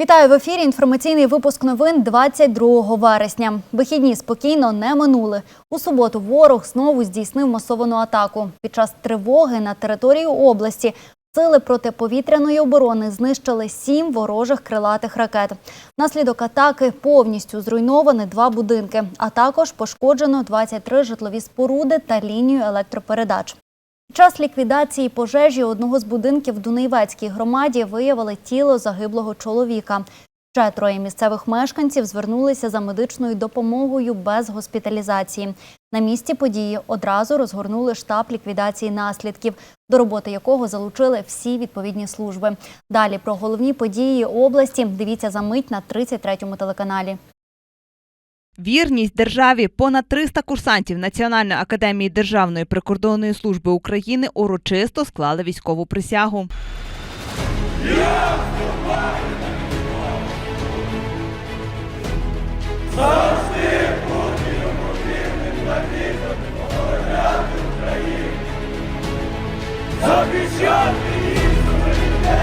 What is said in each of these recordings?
Вітаю в ефірі. Інформаційний випуск новин 22 вересня. Вихідні спокійно не минули. У суботу ворог знову здійснив масовану атаку. Під час тривоги на території області сили протиповітряної оборони знищили сім ворожих крилатих ракет. Наслідок атаки повністю зруйновані два будинки, а також пошкоджено 23 житлові споруди та лінію електропередач. Час ліквідації пожежі одного з будинків в Дунайвецькій громаді виявили тіло загиблого чоловіка. Ще троє місцевих мешканців звернулися за медичною допомогою без госпіталізації. На місці події одразу розгорнули штаб ліквідації наслідків, до роботи якого залучили всі відповідні служби. Далі про головні події області дивіться за мить на 33-му телеканалі. Вірність державі понад 300 курсантів Національної академії Державної прикордонної служби України урочисто склали військову присягу.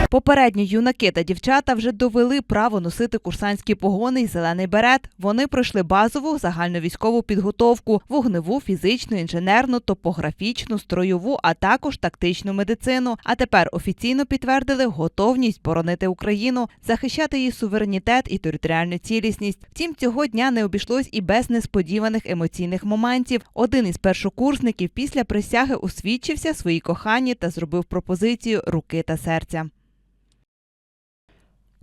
Попередньо юнаки та дівчата вже довели право носити курсантські погони й зелений берет. Вони пройшли базову загальновійськову підготовку, вогневу, фізичну, інженерну, топографічну, строєву, а також тактичну медицину. А тепер офіційно підтвердили готовність боронити Україну, захищати її суверенітет і територіальну цілісність. Втім, цього дня не обійшлось і без несподіваних емоційних моментів. Один із першокурсників після присяги освідчився своїй коханні та зробив пропозицію руки та серця.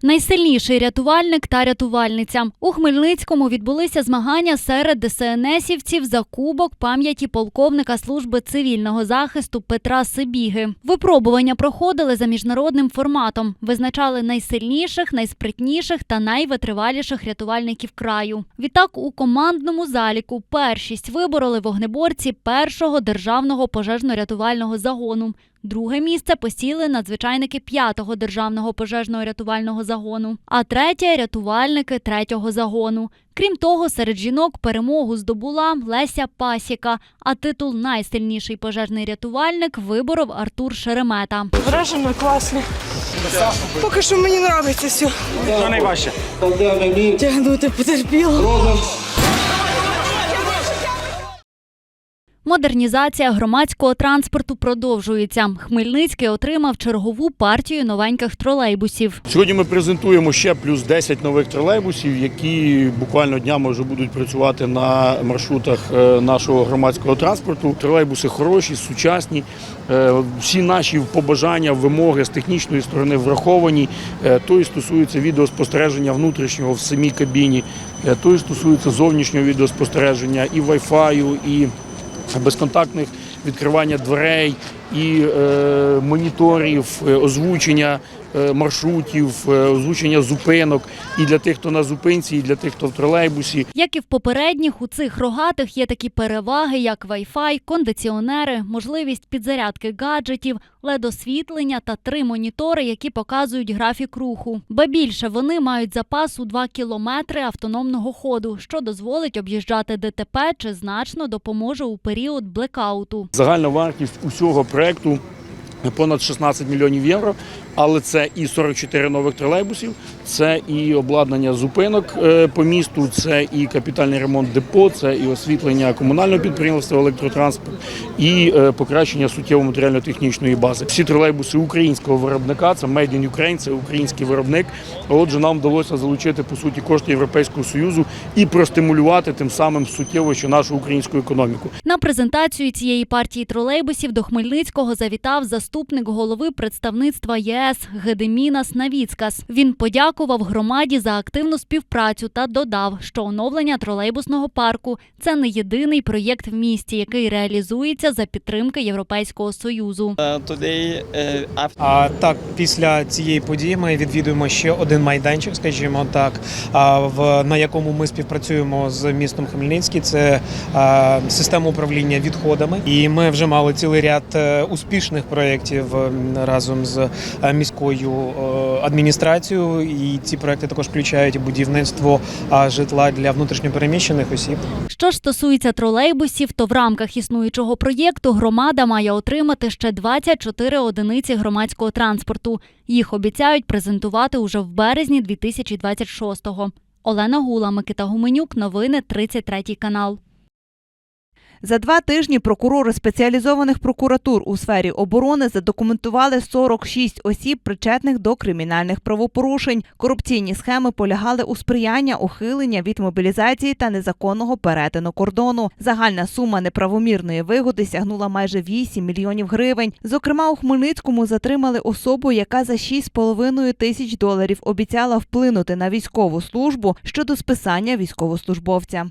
Найсильніший рятувальник та рятувальниця у Хмельницькому відбулися змагання серед ДСНСівців за кубок пам'яті полковника служби цивільного захисту Петра Сибіги. Випробування проходили за міжнародним форматом. Визначали найсильніших, найспритніших та найвитриваліших рятувальників краю. Відтак у командному заліку першість вибороли вогнеборці першого державного пожежно-рятувального загону. Друге місце посіли надзвичайники п'ятого державного пожежного рятувального загону, а третє рятувальники третього загону. Крім того, серед жінок перемогу здобула Леся Пасіка, а титул найсильніший пожежний рятувальник виборов Артур Шеремета. Вражено класно. Поки що мені подобається все. Що найважче? Тягнути потерпіло. Модернізація громадського транспорту продовжується. Хмельницький отримав чергову партію новеньких тролейбусів. Сьогодні ми презентуємо ще плюс 10 нових тролейбусів, які буквально днями вже будуть працювати на маршрутах е, нашого громадського транспорту. Тролейбуси хороші, сучасні. Е, Всі наші побажання, вимоги з технічної сторони враховані. Е, То і стосується відеоспостереження внутрішнього в самій кабіні, то стосується зовнішнього відеоспостереження і Wi-Fi, і безконтактних відкривання дверей і е, моніторів, е, озвучення маршрутів, е, озвучення зупинок і для тих, хто на зупинці, і для тих, хто в тролейбусі. Як і в попередніх, у цих рогатих є такі переваги, як Wi-Fi, кондиціонери, можливість підзарядки гаджетів, LED-освітлення та три монітори, які показують графік руху. Ба більше вони мають запас у 2 кілометри автономного ходу, що дозволить об'їжджати ДТП чи значно допоможе у період блекауту. Загальна вартість усього проекту понад 16 мільйонів євро. Але це і 44 нових тролейбусів, це і обладнання зупинок е, по місту, це і капітальний ремонт депо, це і освітлення комунального підприємства електротранспорт, і е, покращення суттєво матеріально-технічної бази. Всі тролейбуси українського виробника, це Made in Ukraine, це український виробник. Отже, нам вдалося залучити по суті кошти Європейського союзу і простимулювати тим самим суттєво ще нашу українську економіку. На презентацію цієї партії тролейбусів до Хмельницького завітав заступник голови представництва ЄС Гедемінас Навіцкас. Він подякував громаді за активну співпрацю та додав, що оновлення тролейбусного парку це не єдиний проєкт в місті, який реалізується за підтримки Європейського союзу. Uh, after А так, після цієї події ми відвідуємо ще один майданчик, скажімо так, а, в на якому ми співпрацюємо з містом Хмельницький. Це система управління відходами, і ми вже мали цілий ряд е, успішних проєктів разом з е, е, міською е, адміністрацією. І ці проекти також включають будівництво житла для внутрішньопереміщених осіб. Що ж стосується тролейбусів, то в рамках існуючого проєкту громада має отримати ще 24 одиниці громадського транспорту. Їх обіцяють презентувати уже в березні 2026-го. Олена Гула, Микита Гуменюк, новини 33 канал. За два тижні прокурори спеціалізованих прокуратур у сфері оборони задокументували 46 осіб, причетних до кримінальних правопорушень. Корупційні схеми полягали у сприяння ухилення від мобілізації та незаконного перетину кордону. Загальна сума неправомірної вигоди сягнула майже 8 мільйонів гривень. Зокрема, у Хмельницькому затримали особу, яка за 6,5 тисяч доларів обіцяла вплинути на військову службу щодо списання військовослужбовця.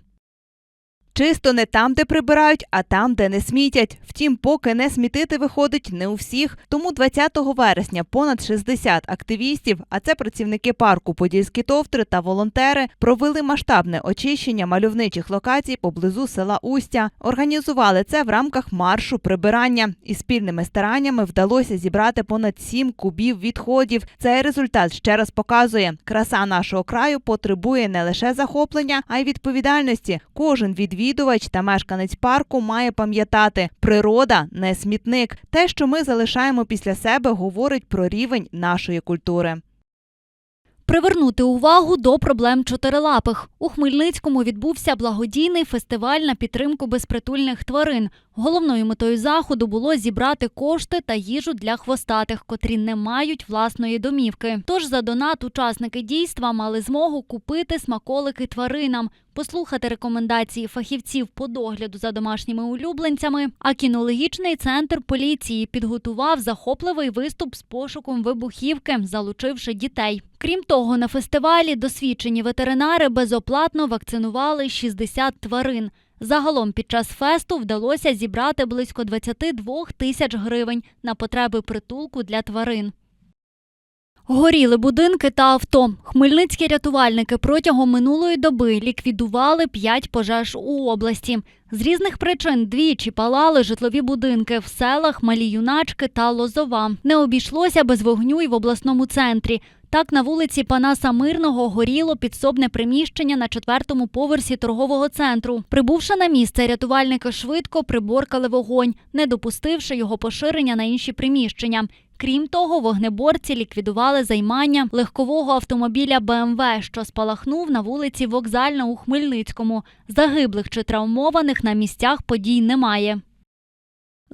Чисто не там, де прибирають, а там, де не смітять. Втім, поки не смітити виходить не у всіх. Тому 20 вересня понад 60 активістів, а це працівники парку Подільські товтри та волонтери, провели масштабне очищення мальовничих локацій поблизу села Устя. Організували це в рамках маршу прибирання. І спільними стараннями вдалося зібрати понад 7 кубів відходів. Цей результат ще раз показує, краса нашого краю потребує не лише захоплення, а й відповідальності. Кожен відвідувач та мешканець парку має пам'ятати, природа не смітник. Те, що ми залишаємо після себе, говорить про рівень нашої культури. Привернути увагу до проблем чотирилапих. У Хмельницькому відбувся благодійний фестиваль на підтримку безпритульних тварин. Головною метою заходу було зібрати кошти та їжу для хвостатих, котрі не мають власної домівки. Тож за донат учасники дійства мали змогу купити смаколики тваринам, послухати рекомендації фахівців по догляду за домашніми улюбленцями. А кінологічний центр поліції підготував захопливий виступ з пошуком вибухівки, залучивши дітей. Крім того, на фестивалі досвідчені ветеринари безоплатно вакцинували 60 тварин. Загалом під час фесту вдалося зібрати близько 22 тисяч гривень на потреби притулку для тварин. Горіли будинки та авто. Хмельницькі рятувальники протягом минулої доби ліквідували 5 пожеж у області. З різних причин двічі палали житлові будинки в селах Малі Юначки та Лозова. Не обійшлося без вогню й в обласному центрі. Так, на вулиці Панаса Мирного горіло підсобне приміщення на четвертому поверсі торгового центру. Прибувши на місце, рятувальники швидко приборкали вогонь, не допустивши його поширення на інші приміщення. Крім того, вогнеборці ліквідували займання легкового автомобіля БМВ, що спалахнув на вулиці Вокзальна у Хмельницькому. Загиблих чи травмованих на місцях подій немає.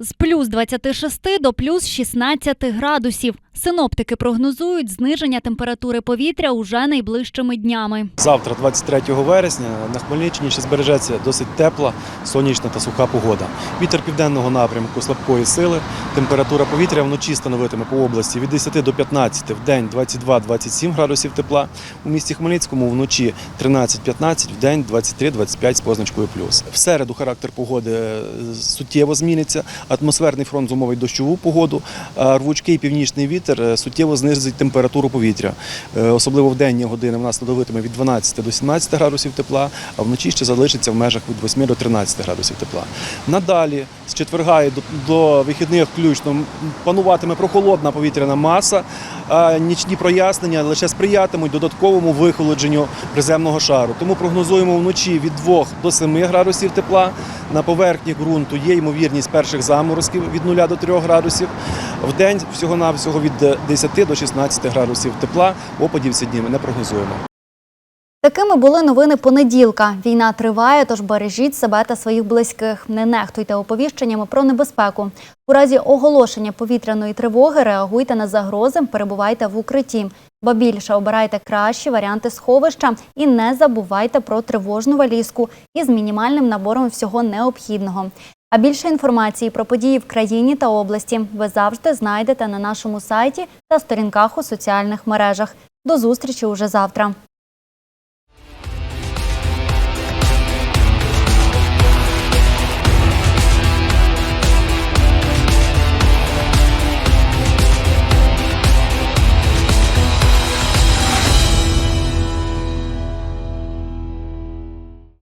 З плюс 26 до плюс 16 градусів. Синоптики прогнозують зниження температури повітря уже найближчими днями. Завтра, 23 вересня, на Хмельниччині ще збережеться досить тепла, сонячна та суха погода. Вітер південного напрямку слабкої сили. Температура повітря вночі становитиме по області від 10 до 15, в день 22-27 градусів тепла. У місті Хмельницькому вночі 13-15, в день 23-25 з позначкою плюс. В середу характер погоди е, суттєво зміниться. Атмосферний фронт зумовить дощову погоду, а рвучкий північний вітер е, суттєво знизить температуру повітря. Е, Особливо в денні години в нас становитиме від 12 до 17 градусів тепла, а вночі ще залишиться в межах від 8 до 13 градусів тепла. Надалі з четверга і до, вихідних включно пануватиме прохолодна повітряна маса, а нічні прояснення лише сприятимуть додатковому вихолодженню приземного шару. Тому прогнозуємо вночі від 2 до 7 градусів тепла. На поверхні ґрунту є ймовірність перших заморозків від 0 до 3 градусів. В день всього-навсього від 10 до 16 градусів тепла. Опадів ці ми не прогнозуємо. Такими були новини понеділка. Війна триває, тож бережіть себе та своїх близьких. Не нехтуйте оповіщеннями про небезпеку. У разі оголошення повітряної тривоги реагуйте на загрози, перебувайте в укритті. Ба більше обирайте кращі варіанти сховища і не забувайте про тривожну валізку із мінімальним набором всього необхідного. А більше інформації про події в країні та області ви завжди знайдете на нашому сайті та сторінках у соціальних мережах. До зустрічі уже завтра.